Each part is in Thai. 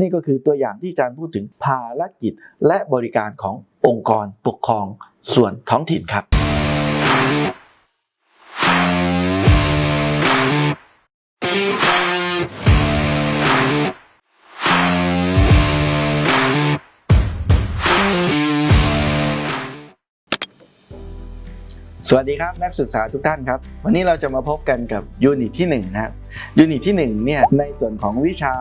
นี่ก็คือตัวอย่างที่อาจารย์พูดถึงภารกิจและบริการขององค์กรปกครองส่วนท้องถิ่นครับสวัสดีครับนักศึกษาทุกท่านครับ วันนี้เราจะมาพบกันกับยูนิตที่1นะครับ ยูนิตที่1เนี่ยในส่วนของวิชา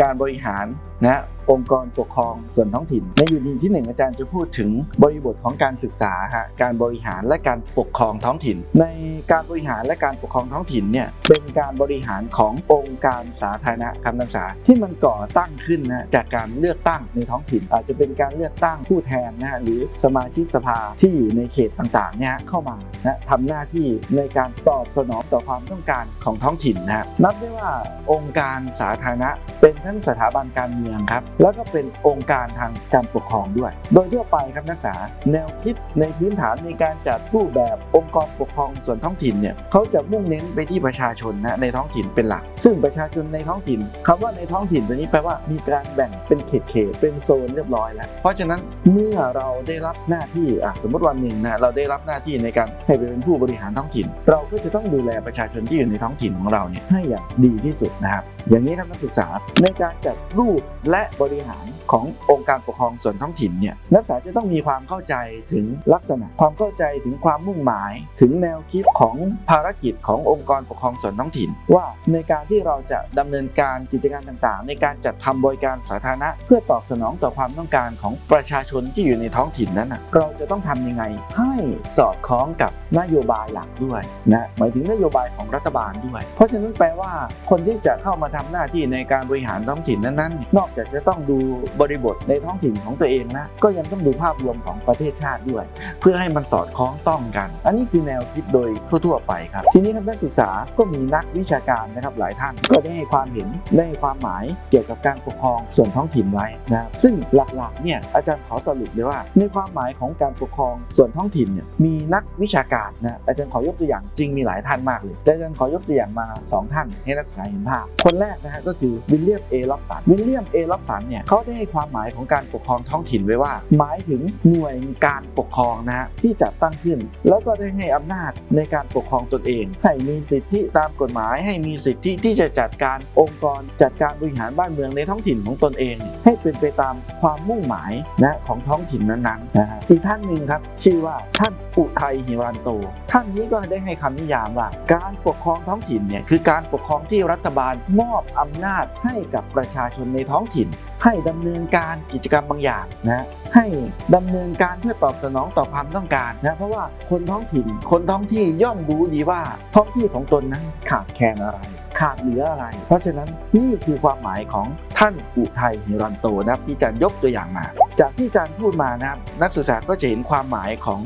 การบริหารนะองค์กรปกครองส่วนท้องถิ่น ในยูนิตที่ 1 อาจารย์จะพูดถึงบริบทของการศึกษาฮะการบริหารและการปกครองท้องถิ่น ในการบริหารและการปกครองท้องถิ่นเนี่ยเป็นการบริหารขององค์การสาธารณะคำนักศึกษาที่มันก่อตั้งขึ้นนะจากการเลือกตั้งในท้องถิ่น อาจจะเป็นการเลือกตั้งผู้แทนนะฮะหรือสมาชิกสภาที่อยู่ในเขตต่างๆเนี่ยเข้ามานะทำหน้าที่ในการตอบสนองต่อความต้องการของท้องถิ่นนะฮะนับได้ว่าองค์การสาธารณะ เป็นทั้งสถาบันการเมืองครับ แล้วก็เป็นองค์การทางการปกครองด้วย โดยทั่วไปครับนักศึกษาแนวคิดในพื้นฐานในการจัดรูปแบบองค์กรปกครองส่วนท้องถิ่นเนี่ยเขาจะมุ่งเน้นไปที่ประชาชนนะในท้องถิ่นเป็นหลัก ซึ่งประชาชนในท้องถิ่นคำว่าในท้องถิ่นตัวนี้แปลว่ามีการแบ่งเป็นเขตเขตเป็นโซนเรียบร้อยแล้วเพราะฉะนั้นเมื่อเราได้รับหน้าที่อะสมมติวันหนึ่งนะเราได้รับหน้าที่ในการให้ไปเป็นผู้บริหารท้องถิ่น เราก็จะต้องดูแลประชาชนที่อยู่ในท้องถิ่นของเราเนี่ยให้อย่างดีที่สุดนะครับ อย่างนี้ครับนักศึกษาในการจัดรูปและบริหารขององค์การปกครองส่วนท้องถิ่นเนี่ยนักศึกษาจะต้องมีความเข้าใจถึงลักษณะ ความเข้าใจถึงความมุ่งหมาย ถึงแนวคิดของภารกิจขององค์กรปกครองส่วนท้องถิ่น ว่าในการที่เราจะดำเนินการกิจการต่างๆ ในการจัดทำบริการสาธารณะ เพื่อตอบสนองต่อความต้องการของประชาชนที่อยู่ในท้องถิ่นนั้นนะเราจะต้องทำยังไงให้สอดคล้องกับนโยบายหลักด้วยนะหมายถึงนโยบายของรัฐบาลด้วย เพราะฉะนั้นแปลว่าคนที่จะเข้ามาทำหน้าที่ในการบริหารท้องถิ่นนั้นๆ นอกจากจะต้องดูบริบทในท้องถิ่นของตัวเองนะ ก็ยังต้องดูภาพรวมของประเทศชาติด้วย เพื่อให้มันสอดคล้องต้องกัน อันนี้คือแนวคิดโดยทั่ว ๆ ไปครับ ทีนี้ครับนักศึกษาก็มีนักวิชาการนะครับหลายท่าน ก็ได้ให้ความเห็นได้ให้ความหมายเกี่ยวกับการปกครองส่วนท้องถิ่นไว้นะซึ่งหลักๆเนี่ยอาจารย์ขอสรุปเลยว่า ในความหมายของการปกครองส่วนท้องถิ่นเนี่ยมีนักวิชาการนะอาจารย์ขอยกตัวอย่างจริงมีหลายท่านมากเลยแต่อาจารย์ขอยกตัวอย่างมาสองท่านให้นักศึกษาเห็นภาพ คนแรกนะฮะก็คือวิลเลียมเอล็อบสันวิลเลียมเอล็อบสันเนี่ยเขาได้ให้ความหมายของการปกครองท้องถิ่นไว้ว่า หมายถึงหน่วยการปกครองนะฮะที่จัดตั้งขึ้น แล้วก็ได้ให้อำนาจในการปกครองตนเอง ให้มีสิทธิตามกฎหมาย ให้มีสิทธิที่จะจัดการองค์กร จัดการบริหารบ้านเมืองในท้องถิ่นของตนเอง ให้เป็นไปตามความมุ่งหมายนะของท้องถิ่นนั้นๆนะฮะอีกท่านหนึ่งครับชื่อว่าท่านอุทัยหิรันโต ท่านนี้ก็ได้ให้คำนิยามว่า การปกครองท้องถิ่นเนี่ยคือการปกครองที่รัฐบาลมอบอำนาจให้กับประชาชนในท้องถิ่น ให้ดำเนินการกิจกรรมบางอย่างนะให้ดำเนินการเพื่อตอบสนองต่อความต้องการนะเพราะว่าคนท้องถิ่น คนท้องที่ย่อมรู้ดีว่าท้องที่ของตนนั้นขาดแคลนอะไรขาดเหลืออะไร เพราะฉะนั้นนี่คือความหมายของท่านอุทัยหิรันโตนะครับที่อาจารย์ยกตัวอย่างมา จากที่อาจารย์พูดมานะครับนักศึกษาก็จะเห็นความหมายของ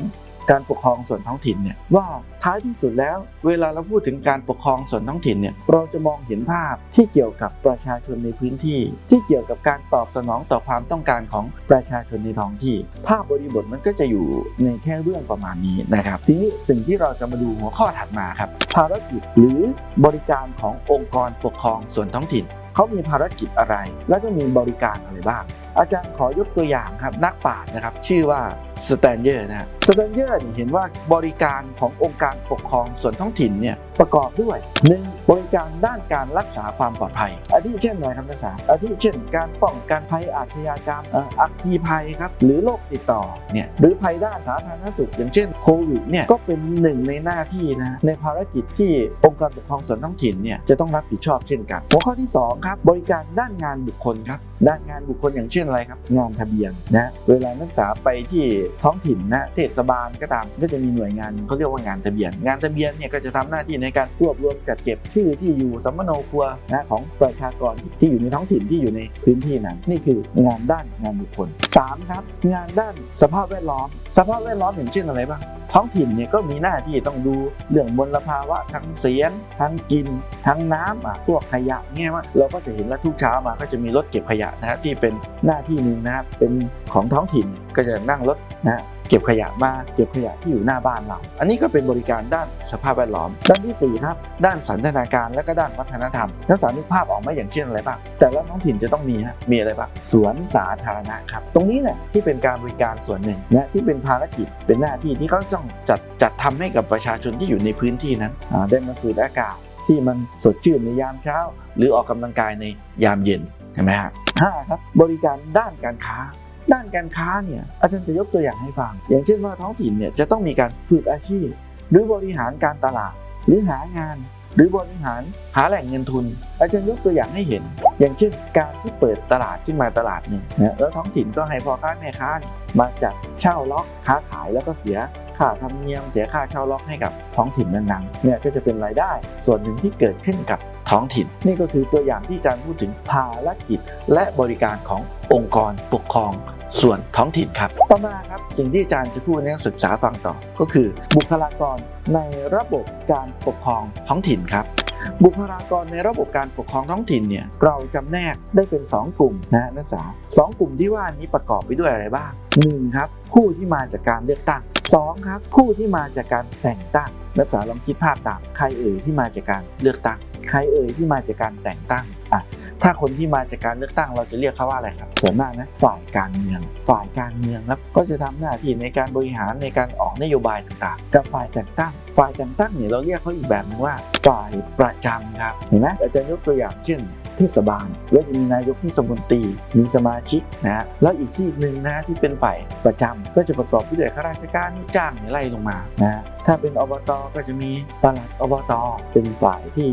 การปกครองส่วนท้องถิ่นเนี่ยว่าท้ายที่สุดแล้วเวลาเราพูดถึงการปกครองส่วนท้องถิ่นเนี่ยเราจะมองเห็นภาพที่เกี่ยวกับประชาชนในพื้นที่ ที่เกี่ยวกับการตอบสนองต่อความต้องการของประชาชนในท้องที่ ภาพบริบทมันก็จะอยู่ในแค่เรื่องประมาณนี้นะครับ ทีนี้สิ่งที่เราจะมาดูหัวข้อถัดมาครับ ภารกิจหรือบริการขององค์กรปกครองส่วนท้องถิ่นเขามีภารกิจอะไร แล้วก็มีบริการอะไรบ้าง อาจารย์ขอยกตัวอย่างครับนักปราชญ์นะครับ ชื่อว่าสแตนเยอร์นะสแตนเยอร์เห็นว่าบริการขององค์การปกครองส่วนท้องถิ่นเนี่ยประกอบด้วย 1. บริการด้านการรักษาความปลอดภัยอาทิเช่นอะไรครับนักศึกษาอาทิเช่น การป้องกันภัยอาชญากรรมเอ่ออัคคีภัยครับหรือโรคติดต่อเนี่ยหรือภัยด้านสาธารณสุข อย่างเช่นโควิดเนี่ยก็เป็นหนึ่งในหน้าที่นะในภารกิจที่องค์การปกครองส่วนท้องถิ่นเนี่ยจะต้องรับผิดชอบเช่นกัน หัวข้อที่สองครับบริการด้านงานบุคคลครับด้านงานบุคคลอย่างเช่นอะไรครับ งานทะเบียนนะเวลานักศึกษาไปที่ท้องถิ่นนะเทศบาลก็ตามก็จะมีหน่วยงานเขาเรียกว่างานทะเบียน งานทะเบียนเนี่ยก็จะทำหน้าที่ในการรวบรวมจัดเก็บชื่อที่อยู่สัมมโนครัวนะของประชากรที่อยู่ในท้องถิ่นที่อยู่ในพื้นที่นั้นนี่คืองานด้านงานบุคคลสามครับงานด้านสภาพแวดล้อม สภาพแวดล้อมอย่างเช่นอะไรบ้างท้องถิ่นเนี่ยก็มีหน้าที่ต้องดูเรื่องมลภาวะทั้งเสียง ทั้งกิน ทั้งน้ำอะพวกขยะเงี้ยว่าเราก็จะเห็นว่าทุกเช้ามาก็จะมีรถเก็บขยะนะฮะที่เป็นหน้าที่หนึ่งนะครับเป็นของท้องถิ่นก็จะนั่งรถนะฮะ เก็บขยะมาเก็บขยะที่อยู่หน้าบ้านเรา อันนี้ก็เป็นบริการด้านสภาพแวดล้อม ด้านที่สี่ครับ ด้านสันทนาการและก็ด้านวัฒนธรรมนักศึกษานึกภาพออกไหมอย่างเช่นอะไรบ้าง แต่ละท้องถิ่นจะต้องมีฮะ มีอะไรบ้าง สวนสาธารณะครับ ตรงนี้เนี่ยที่เป็นการบริการส่วนหนึ่งนะที่เป็นภารกิจ เป็นหน้าที่ที่เขาต้องจัดจัดทำให้กับประชาชนที่อยู่ในพื้นที่นั้นได้มาสูดอากาศที่มันสดชื่นในยามเช้า หรือออกกำลังกายในยามเย็นเห็นไหมฮะห้าครับบริการด้านการค้า ด้านการค้าเนี่ยอาจารย์จะยกตัวอย่างให้ฟัง อย่างเช่นว่าท้องถิ่นเนี่ยจะต้องมีการฝึกอาชีพ หรือบริหารการตลาด หรือหางาน หรือบริหารหาแหล่งเงินทุน อาจารย์ยกตัวอย่างให้เห็น อย่างเช่น การที่เปิดตลาดขึ้นมาตลาดหนึ่งนะแล้วท้องถิ่นก็ให้พ่อค้าแม่ค้านมาจัดเช่าล็อกค้าขายแล้วก็เสียค่าธรรมเนียมเสียค่าเช่าล็อกให้กับท้องถิ่นนั้นๆเนี่ยก็จะเป็นรายได้ส่วนหนึ่งที่เกิดขึ้นกับท้องถิ่น นี่ก็คือตัวอย่างที่อาจารย์พูดถึงภารกิจ และบริการขององค์กรปกครองส่วนท้องถิ่นครับ ต่อมาครับสิ่งที่อาจารย์จะพูดในศึกษาฟังต่อ ก็คือบุคลากรในระบบการปกครองท้องถิ่นครับ บุคลากรในระบบการปกครองท้องถิ่นเนี่ยเราจำแนกได้เป็น 2 กลุ่มนะนักศึกษาสองกลุ่มที่ว่านี้ประกอบไปด้วยอะไรบ้าง 1. ครับผู้ที่มาจากการเลือกตั้ง 2. ครับผู้ที่มาจากการแต่งตั้งนักศึกษาลองคิดภาพตามใครเอ่ยที่มาจากการเลือกตั้ง ใครเอ่ยที่มาจากการแต่งตั้ง ถ้าคนที่มาจากการเลือกตั้งเราจะเรียกเขาว่าอะไรครับส่วนมากนะฝ่ายการเมือง ฝ่ายการเมืองแล้วก็จะทำหน้าที่ในการบริหารในการออกนโยบายต่างๆกับฝ่ายแต่งตั้ง ฝ่ายแต่งตั้งเนี่ยเราเรียกเขาอีกแบบนึงว่าฝ่ายประจำครับเห็นไหมอาจารย์ยกตัวอย่างเช่น เทศบาล แล้วจะมีนายกเทศมนตรีมีสมาชิกนะฮะแล้วอีกซีกหนึ่งนะที่เป็นฝ่ายประจำก็จะประกอบไปด้วยข้าราชการลูกจ้างไล่ลงมานะถ้าเป็นอบตก็จะมีปลัดอบตเป็นฝ่ายที่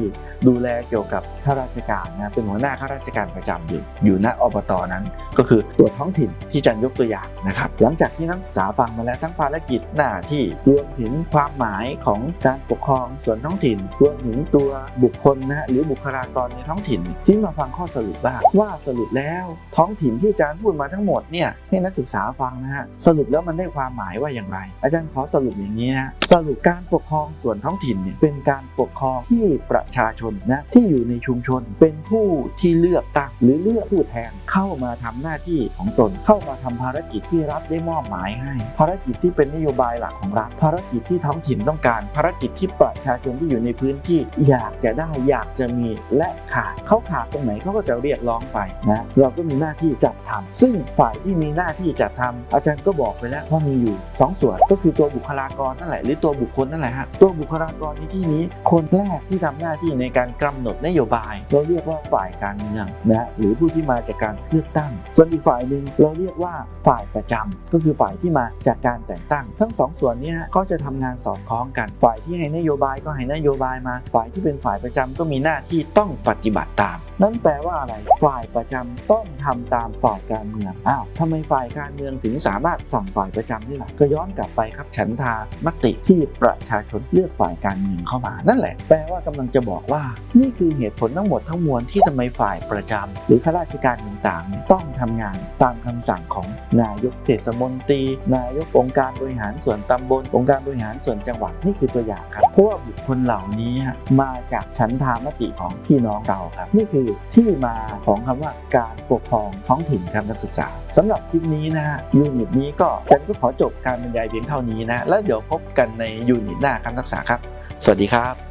ดูแลเกี่ยวกับข้าราชการนะเป็นหัวหน้าข้าราชการประจำอยู่อยู่ณอบตนั้น ก็คือตัวท้องถิ่นที่จันยกตัวอย่างนะครับ หลังจากที่นักศึกษาฟังมาแล้วทั้งภารกิจหน้าที่รวมถึงความหมายของการปกครองส่วนท้องถิ่นรวมถึงตัวบุคคลนะฮะหรือบุคลากรในท้องถิ่นทที่มาฟังข้อสรุปบ้างว่าสรุปแล้วท้องถิ่นที่อาจารย์พูดมาทั้งหมดเนี่ยให้นักศึกษาฟังนะฮะสรุปแล้วมันได้ความหมายว่าอย่างไร อาจารย์ขอสรุปอย่างนี้นะสรุปการปกครองส่วนท้องถิ่นเนี่ยเป็นการปกครองที่ประชาชนนะที่อยู่ในชุมชนเป็นผู้ที่เลือกตั้งหรือเลือกผู้แทนเข้ามาทำหน้าที่ของตน เข้ามาทำภารกิจที่รัฐได้มอบหมายให้ ภารกิจที่เป็นนโยบายหลักของรัฐภารกิจที่ท้องถิ่นต้องการ ภารกิจที่ประชาชนที่อยู่ในพื้นที่อยากจะได้อยากจะมีและขาดเขาขาดตรงไหนเขาก็จะเรียกร้องไปนะเราก็มีหน้าที่จัดทำซึ่งฝ่ายที่มีหน้าที่จัดทำอาจารย์ก็บอกไปแล้วว่ามีอยู่สองส่วนก็คือตัวบุคลากรนั่นแหละหรือตัวบุคคลนั่นแหละฮะตัวบุคลากรในที่นี้ คนแรกที่ทำหน้าที่ในการกำหนดนโยบาย เราเรียกว่าฝ่ายการเมืองนะหรือผู้ที่มาจากการเลือกตั้ง ส่วนอีกฝ่ายหนึ่งเราเรียกว่าฝ่ายประจำก็คือฝ่ายที่มาจากการแต่งตั้ง ทั้งสองส่วนนี้ก็จะทำงานสอดคล้องกัน ฝ่ายที่ให้นโยบายก็ให้นโยบายมา ฝ่ายที่เป็นฝ่ายประจำก็มีหน้าที่ต้องปฏิบัติตาม นั่นแปลว่าอะไร ฝ่ายประจำต้องทำตามฝ่ายการเมือง อ้าวทำไมฝ่ายการเมืองถึงสามารถสั่งฝ่ายประจำได้ล่ะ ก็ย้อนกลับไปครับฉันทามติที่ประชาชนเลือกฝ่ายการเมืองเข้ามา นั่นแหละ แปลว่ากำลังจะบอกว่า นี่คือเหตุผลทั้งหมดทั้งมวลที่ทำไมฝ่ายประจำหรือข้าราชการต่างๆ ต้องทำงานตามคำสั่งของนายกเทศมนตรี นายกองค์การบริหารส่วนตำบล องค์การบริหารส่วนจังหวัดนี่คือตัวอย่างครับ เพราะว่าบุคคลเหล่านี้มาจากฉันทามติของพี่น้องเราครับ นี่คือที่มาของคำว่าการปกครองท้องถิ่นครับนักศึกษาสำหรับคลิปนี้นะฮะยูนิตนี้ก็ฉันก็ขอจบการบรรยายเพียงเท่านี้นะ แล้วเดี๋ยวพบกันในยูนิตหน้าครับนักศึกษาครับ สวัสดีครับ